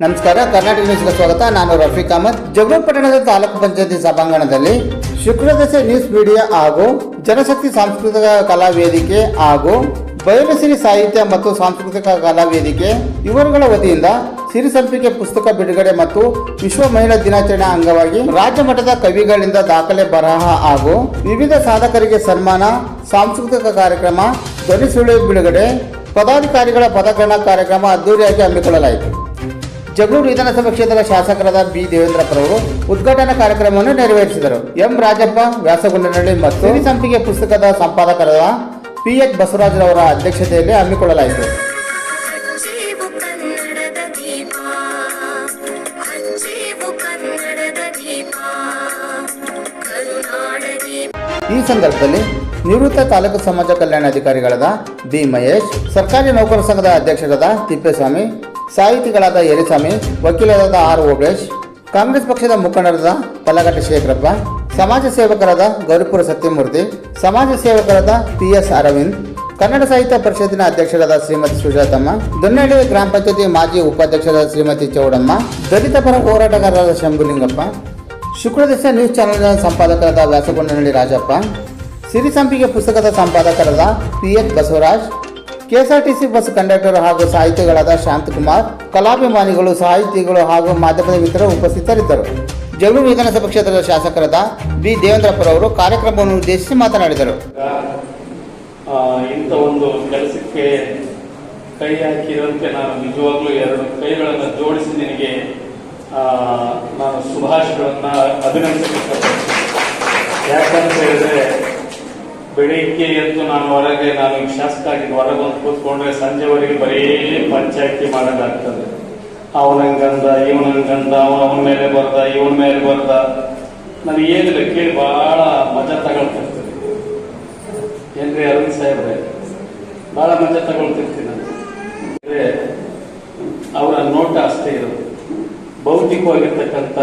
ನಮಸ್ಕಾರ, ಕರ್ನಾಟಕ ನ್ಯೂಸ್ಗೆ ಸ್ವಾಗತ. ನಾನು ರಫೀಕ್ ಅಹಮದ್. ಜಗಳೂರು ಪಟ್ಟಣದ ತಾಲೂಕು ಪಂಚಾಯತಿ ಸಭಾಂಗಣದಲ್ಲಿ ಶುಕ್ರದಶೆ ನ್ಯೂಸ್ ಮೀಡಿಯಾ ಹಾಗೂ ಜನಶಕ್ತಿ ಸಾಂಸ್ಕೃತಿಕ ಕಲಾ ವೇದಿಕೆ ಹಾಗೂ ಬಯಲುಸಿರಿ ಸಾಹಿತ್ಯ ಮತ್ತು ಸಾಂಸ್ಕೃತಿಕ ಕಲಾ ವೇದಿಕೆ ಇವರುಗಳ ವತಿಯಿಂದ ಸಿರಿಸಂಪಿಗೆ ಪುಸ್ತಕ ಬಿಡುಗಡೆ ಮತ್ತು ವಿಶ್ವ ಮಹಿಳಾ ದಿನಾಚರಣೆ ಅಂಗವಾಗಿ ರಾಜ್ಯ ಮಟ್ಟದ ಕವಿಗಳಿಂದ ದಾಖಲೆ ಬರಹ ಹಾಗೂ ವಿವಿಧ ಸಾಧಕರಿಗೆ ಸನ್ಮಾನ, ಸಾಂಸ್ಕೃತಿಕ ಕಾರ್ಯಕ್ರಮ ಧ್ವನಿ ಸುಳಿವು ಬಿಡುಗಡೆ, ಪದಾಧಿಕಾರಿಗಳ ಪದಗ್ರಹಣ ಕಾರ್ಯಕ್ರಮ ಅದ್ದೂರಿಯಾಗಿ ಹಮ್ಮಿಕೊಳ್ಳಲಾಯಿತು. ಜಗಳೂರು ವಿಧಾನಸಭಾ ಕ್ಷೇತ್ರದ ಶಾಸಕರಾದ ಬಿ. ದೇವೇಂದ್ರಪ್ಪರವರು ಉದ್ಘಾಟನಾ ಕಾರ್ಯಕ್ರಮವನ್ನು ನೆರವೇರಿಸಿದರು. ಎಂ. ರಾಜಪ್ಪ, ವ್ಯಾಸಗುಂಡನಹಳ್ಳಿ ಮತ್ತು ಸಂಪಿಗೆ ಪುಸ್ತಕದ ಸಂಪಾದಕರಾದ ಪಿ. ಎಚ್. ಬಸವರಾಜರವರ ಅಧ್ಯಕ್ಷತೆಯಲ್ಲಿ ಹಮ್ಮಿಕೊಳ್ಳಲಾಯಿತು. ಈ ಸಂದರ್ಭದಲ್ಲಿ ನಿವೃತ್ತ ತಾಲೂಕು ಸಮಾಜ ಕಲ್ಯಾಣಾಧಿಕಾರಿಗಳಾದ ದಿ ಮಹೇಶ್, ಸರ್ಕಾರಿ ನೌಕರ ಸಂಘದ ಅಧ್ಯಕ್ಷರಾದ ತಿಪ್ಪೇಸ್ವಾಮಿ ಸಾಹಿತಿಗಳಾದ ಯರಿಸ್ವಾಮಿ ವಕೀಲರಾದ ಆರ್ ಓಬೇಶ್ ಕಾಂಗ್ರೆಸ್ ಪಕ್ಷದ ಮುಖಂಡರಾದ ಪಲ್ಲಗಟ್ಟ ಶೇಖರಪ್ಪ, ಸಮಾಜ ಸೇವಕರಾದ ಗೌರಿಪುರ ಸತ್ಯಮೂರ್ತಿ, ಸಮಾಜ ಸೇವಕರಾದ ಪಿ ಎಸ್ ಅರವಿಂದ್, ಕನ್ನಡ ಸಾಹಿತ್ಯ ಪರಿಷತ್ತಿನ ಅಧ್ಯಕ್ಷರಾದ ಶ್ರೀಮತಿ ಸುಜಾತಮ್ಮ, ದೊನ್ನಳ್ಳಿ ಗ್ರಾಮ ಪಂಚಾಯತಿ ಮಾಜಿ ಉಪಾಧ್ಯಕ್ಷರಾದ ಶ್ರೀಮತಿ ಚೌಡಮ್ಮ, ದಲಿತ ಪರ ಹೋರಾಟಗಾರರಾದ ಶಂಭುಲಿಂಗಪ್ಪ ಶುಕ್ರದಶ ನ್ಯೂಸ್ ಚಾನೆಲ್ನ ಸಂಪಾದಕರಾದ ವ್ಯಾಸಗೊಂಡನಹಳ್ಳಿ ರಾಜಪ್ಪ ಸಿರಿಸಂಪಿಗೆ ಪುಸ್ತಕದ ಸಂಪಾದಕರಾದ P H Basavaraj KSRTC bus conductor ಹಾಗೂ ಸಾಹಿತಿಗಳಾದ ಶಾಂತಕುಮಾರ್, ಕಲಾಭಿಮಾನಿಗಳು, ಸಾಹಿತಿಗಳು ಹಾಗೂ ಮಾಧ್ಯಮದ ಮಿತ್ರರು ಉಪಸ್ಥಿತರಿದ್ದರು. ಜಗಳೂರು ವಿಧಾನಸಭಾ ಕ್ಷೇತ್ರದ ಶಾಸಕರಾದ ಬಿ. ದೇವೇಂದ್ರಪ್ಪರವರು ಕಾರ್ಯಕ್ರಮವನ್ನು ಉದ್ದೇಶಿಸಿ ಮಾತನಾಡಿದರು. ಇಂಥ ಒಂದು ಕೆಲಸಕ್ಕೆ ಕೈ ಹಾಕಿರುವಂತೆ ನಾನು ನಿಜವಾಗ್ಲೂ ಎರಡು ಕೈಗಳನ್ನು ಜೋಡಿಸಿ ನಿನಗೆ ನಾನು ಶುಭಾಶಯಗಳನ್ನ ಅಭಿನಂದಿಸಬೇಕು ಯಾಕಂತ ಹೇಳಿದ್ರೆ ಬೆಳಿಗ್ಗೆ ಎದ್ದು ನಾನು ಹೊರಗೆ, ನಾನು ಶಾಸಕ ಆಗಿದ್ದು ಹೊರಗೆ ಬಂದು ಕೂತ್ಕೊಂಡ್ರೆ ಸಂಜೆವರೆಗೆ ಬರೀ ಪಂಚಾಯತಿ ಮಾಡೋದಾಗ್ತದೆ. ಅವನಂಗಂದ, ಇವನಂಗಂದ ಅವನ ಮೇಲೆ ಬರ್ದ, ಇವನ ಮೇಲೆ ಬರ್ದ. ನನಗೆ ಏನಿಲ್ಲ ಕೇಳಿ ಬಹಳ ಮಜಾ ತಗೊಳ್ತಿರ್ತೀನಿ. ಏನ್ರಿ ಅರವಿಂದ್ ಸಾಹೇಬ್ರೆ ಬಹಳ ಮಜಾ ತಗೊಳ್ತಿರ್ತೀನಿ ನಾನು. ಅವರ ನೋಟ ಅಷ್ಟೇ ಇರೋದು ಭೌತಿಕವಾಗಿರ್ತಕ್ಕಂಥ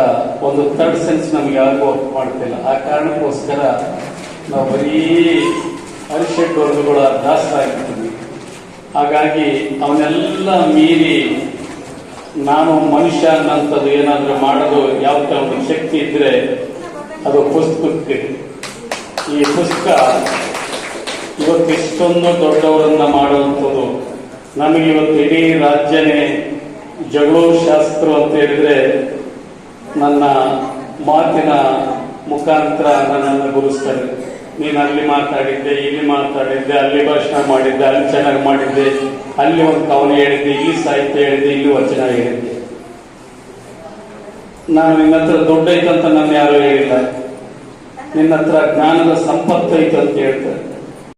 ಒಂದು ಥರ್ಡ್ ಸೆನ್ಸ್ ನಮ್ಗೆ ಯಾರಿಗೂ ವರ್ಕ್ ಮಾಡ್ತಿಲ್ಲ. ಆ ಕಾರಣಕ್ಕೋಸ್ಕರ ನಾವು ಬರೀ ಅರಿಷಡ್ ವರ್ಗಗಳ ದಾಸರಾಗಿರ್ತೀವಿ ಹಾಗಾಗಿ ಅವನ್ನೆಲ್ಲ ಮೀರಿ ನಾನು ಮನುಷ್ಯ ಅನ್ನಂಥದ್ದು ಏನಾದರೂ ಮಾಡೋದು ಯಾವ ಒಂದು ಶಕ್ತಿ ಇದ್ರೆ ಅದು ಪುಸ್ತಕಕ್ಕೆ. ಈ ಪುಸ್ತಕ ಇವತ್ತು ಇಷ್ಟೊಂದು ದೊಡ್ಡವರನ್ನ ಮಾಡುವಂಥದ್ದು. ನಮಗೆ ಇವತ್ತು ಇಡೀ ರಾಜ್ಯನೇ ಜಗಳೂರು ಶಾಸ್ತ್ರ ಅಂತ ಹೇಳಿದ್ರೆ ನನ್ನ ಮಾತಿನ ಮುಖಾಂತರ ನನ್ನನ್ನು ಗುರುಸ್ತಾರೆ. ನೀನು ಅಲ್ಲಿ ಮಾತಾಡಿದ್ದೆ, ಇಲ್ಲಿ ಮಾತಾಡಿದ್ದೆ, ಅಲ್ಲಿ ಭಾಷಣ ಮಾಡಿದ್ದೆ, ಅಲ್ಲಿ ಚೆನ್ನಾಗಿ ಮಾಡಿದ್ದೆ. ಅಲ್ಲಿ ಒಂದು ಕವನ ಹೇಳಿದ್ದೆ, ಇಲ್ಲಿ ಸಾಹಿತ್ಯ ಹೇಳಿದ್ದೆ, ಇಲ್ಲಿ ವಚನ ಹೇಳಿದ್ದೆ. ನಾನು ನಿನ್ನ ಹತ್ರ ದುಡ್ಡು ಐತಂತ ನಾನು ಯಾರು ಹೇಳಿಲ್ಲ. ನಿನ್ನ ಹತ್ರ ಜ್ಞಾನದ ಸಂಪತ್ತು ಐತಂತ ಹೇಳ್ತಾರೆ.